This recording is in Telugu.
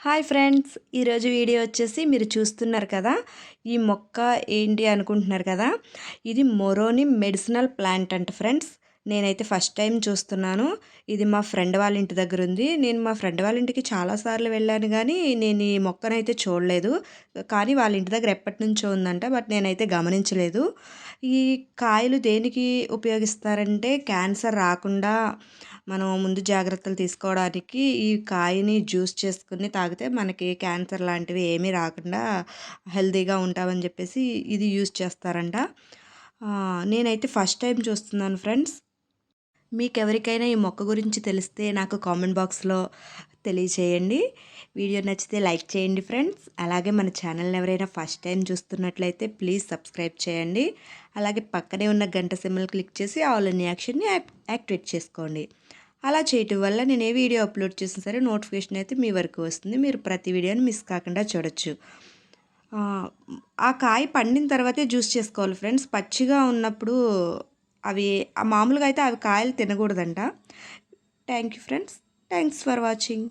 హాయ్ ఫ్రెండ్స్ ఈరోజు వీడియో వచ్చేసి మీరు చూస్తున్నారు కదా ఈ మొక్క ఏంటి అనుకుంటున్నారు కదా ఇది మొరోని మెడిసినల్ ప్లాంట్ అంట ఫ్రెండ్స్. నేనైతే ఫస్ట్ టైం చూస్తున్నాను. ఇది మా ఫ్రెండ్ వాళ్ళ ఇంటి దగ్గర ఉంది. నేను మా ఫ్రెండ్ వాళ్ళ ఇంటికి చాలాసార్లు వెళ్ళాను కానీ నేను ఈ మొక్కనైతే చూడలేదు. కానీ వాళ్ళ ఇంటి దగ్గర ఎప్పటి నుంచో ఉందంట బట్ నేనైతే గమనించలేదు. ఈ కాయలు దేనికి ఉపయోగిస్తారంటే క్యాన్సర్ రాకుండా మనం ముందు జాగ్రత్తలు తీసుకోవడానికి ఈ కాయని జ్యూస్ చేసుకుని తాగితే మనకి క్యాన్సర్ లాంటివి ఏమీ రాకుండా హెల్తీగా ఉంటామని చెప్పేసి ఇది యూస్ చేస్తారంట. నేనైతే ఫస్ట్ టైం చూస్తున్నాను ఫ్రెండ్స్. మీకు ఎవరికైనా ఈ మొక్క గురించి తెలిస్తే నాకు కామెంట్ బాక్స్లో తెలియచేయండి. వీడియో నచ్చితే లైక్ చేయండి ఫ్రెండ్స్. అలాగే మన ఛానల్ని ఎవరైనా ఫస్ట్ టైం చూస్తున్నట్లయితే ప్లీజ్ సబ్స్క్రైబ్ చేయండి. అలాగే పక్కనే ఉన్న గంట సిమ్మల్ క్లిక్ చేసి ఆల్ అన్ని యాక్షన్ని యాక్టివేట్ చేసుకోండి. అలా చేయటం వల్ల నేను ఏ వీడియో అప్లోడ్ చేసినా సరే నోటిఫికేషన్ అయితే మీ వరకు వస్తుంది. మీరు ప్రతి వీడియోని మిస్ కాకుండా చూడొచ్చు. ఆ కాయ పండిన తర్వాతే జ్యూస్ చేసుకోవాలి ఫ్రెండ్స్. పచ్చిగా ఉన్నప్పుడు అవి మామూలుగా అయితే అవి కాయలు తినకూడదంట. Thank you friends thanks for watching